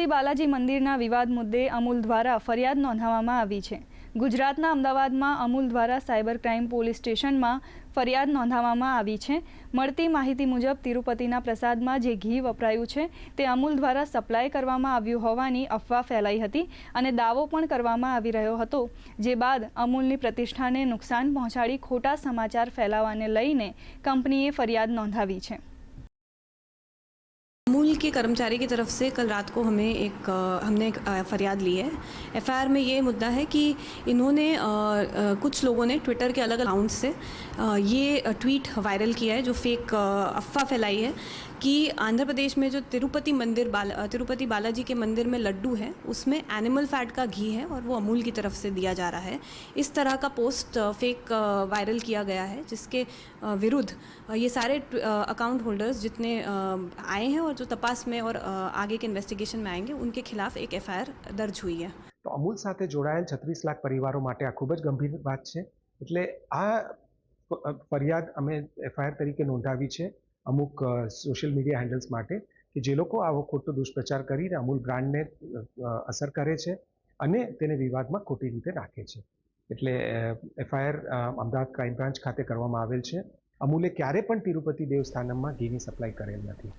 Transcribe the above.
તિરુપતિ બાલાજી મંદિરના વિવાદ મુદ્દે અમૂલ દ્વારા ફરિયાદ નોંધાવવામાં આવી છે. ગુજરાતના અમદાવાદમાં અમૂલ દ્વારા સાયબર ક્રાઇમ પોલીસ સ્ટેશનમાં ફરિયાદ નોંધાવવામાં આવી છે. મળતી માહિતી મુજબ તિરુપતિના પ્રસાદમાં જે ઘી વપરાયું છે તે અમૂલ દ્વારા સપ્લાય કરવામાં આવ્યું હોવાની અફવા ફેલાઈ હતી અને દાવો પણ કરવામાં આવી રહ્યો હતો, જે બાદ અમૂલની પ્રતિષ્ઠાને નુકસાન પહોંચાડી ખોટા સમાચાર ફેલાવાને લઈને કંપનીએ ફરિયાદ નોંધાવી છે. अमूल के कर्मचारी की तरफ़ से कल रात को हमें एक हमने एक फरियाद ली है। एफआईआर में ये मुद्दा है कि इन्होंने कुछ लोगों ने ट्विटर के अलग अकाउंट से ये ट्वीट वायरल किया है, जो फेक अफवाह फैलाई है कि आंध्र प्रदेश में जो तिरुपति मंदिर बाला तिरुपति बालाजी के मंदिर में लड्डू है, उसमें एनिमल फैट का घी है और वो अमूल की तरफ़ से दिया जा रहा है। इस तरह का पोस्ट फेक वायरल किया गया है, जिसके विरुद्ध ये सारे अकाउंट होल्डर्स जितने आए हैं और जो तपास में और अ, आगे के इन्वेस्टिगेशन में आएंगे उनके खिलाफ एक एफआईआर दर्ज हुई है તો અમૂલ સાથે જોડાયેલ છત્રીસ લાખ પરિવારો માટે આ ખૂબ જ ગંભીર વાત છે એટલે આ ફ- ફરિયાદ અમે એફઆઈઆર તરીકે નોંધાવી છે અમુક સોશિયલ મીડિયા હેન્ડલ્સ માટે કે જે લોકો આવો ખોટો દુષ્પ્રચાર કરીને અમૂલ બ્રાન્ડને અ, અસર કરે છે અને તેને વિવાદમાં ખોટી રીતે રાખે છે એટલે એફઆઈઆર અમદાવાદ ક્રાઇમ બ્રાન્ચ ખાતે કરવામાં આવેલ છે અમૂલે ક્યારે પણ તિરુપતિ દેવસ્થાનમમાં ઘીની સપ્લાય કરેલ નથી